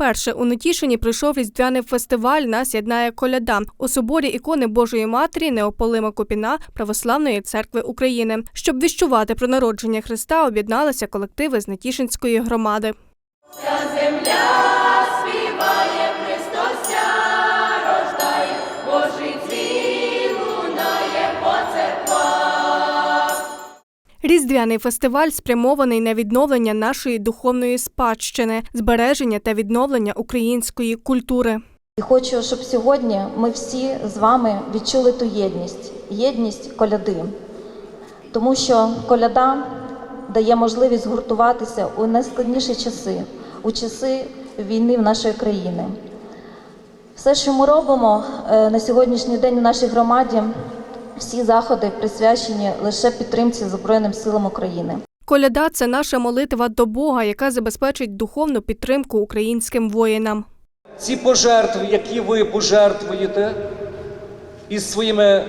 Вперше у Нетішині прийшов різдвяний фестиваль Нас єднає коляда у соборі ікони Божої Матері Неополима Купіна Православної церкви України. Щоб віщувати про народження Христа, об'єдналися колективи з Нетішинської громади. Різдвяний фестиваль спрямований на відновлення нашої духовної спадщини, збереження та відновлення української культури. І хочу, щоб сьогодні ми всі з вами відчули ту єдність, єдність коляди. Тому що коляда дає можливість згуртуватися у найскладніші часи, у часи війни в нашої країни. Все, що ми робимо е, на сьогоднішній день в нашій громаді, всі заходи присвячені лише підтримці Збройним силам України. Коляда це наша молитва до Бога, яка забезпечить духовну підтримку українським воїнам. Ці пожертви, які ви пожертвуєте із своїми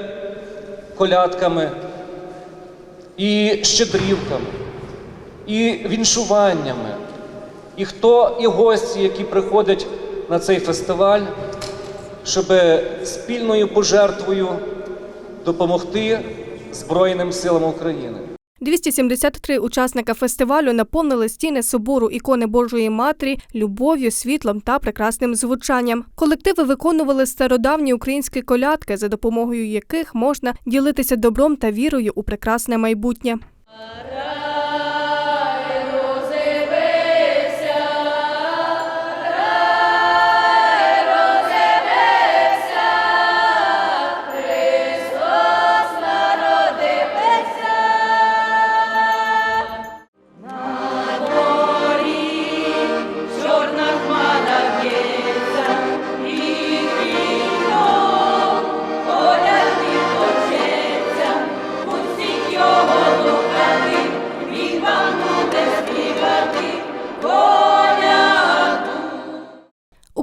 колядками, і щедрівками, і віншуваннями, і хто і гості, які приходять на цей фестиваль, щоб спільною пожертвою допомогти Збройним силам України. 273 учасника фестивалю наповнили стіни собору ікони Божої Матері любов'ю, світлом та прекрасним звучанням. Колективи виконували стародавні українські колядки, за допомогою яких можна ділитися добром та вірою у прекрасне майбутнє.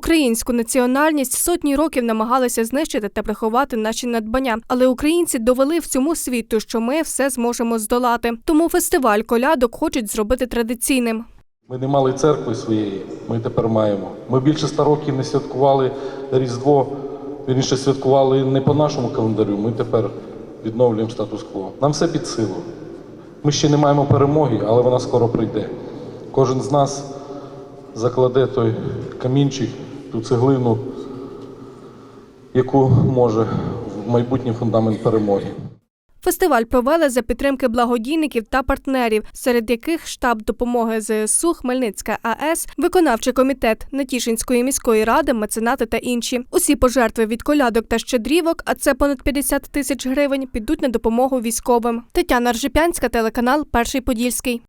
Українську національність сотні років намагалися знищити та приховати наші надбання, але українці довели всьому світу, що ми все зможемо здолати. Тому фестиваль колядок хочуть зробити традиційним. Ми не мали церкви своєї, ми тепер маємо. Ми більше ста років не святкували Різдво, вірніше святкували не по нашому календарю. Ми тепер відновлюємо статус-кво. Нам все під силу. Ми ще не маємо перемоги, але вона скоро прийде. Кожен з нас закладе той камінчик, ту цеглину, яку може в майбутній фундамент перемоги. Фестиваль провели за підтримки благодійників та партнерів, серед яких штаб допомоги ЗСУ Хмельницька АЕС, виконавчий комітет Натішинської міської ради, меценати та інші. Усі пожертви від колядок та щедрівок, а це понад 50 тисяч гривень, підуть на допомогу військовим. Тетяна Ржепянська, телеканал Перший Подільський.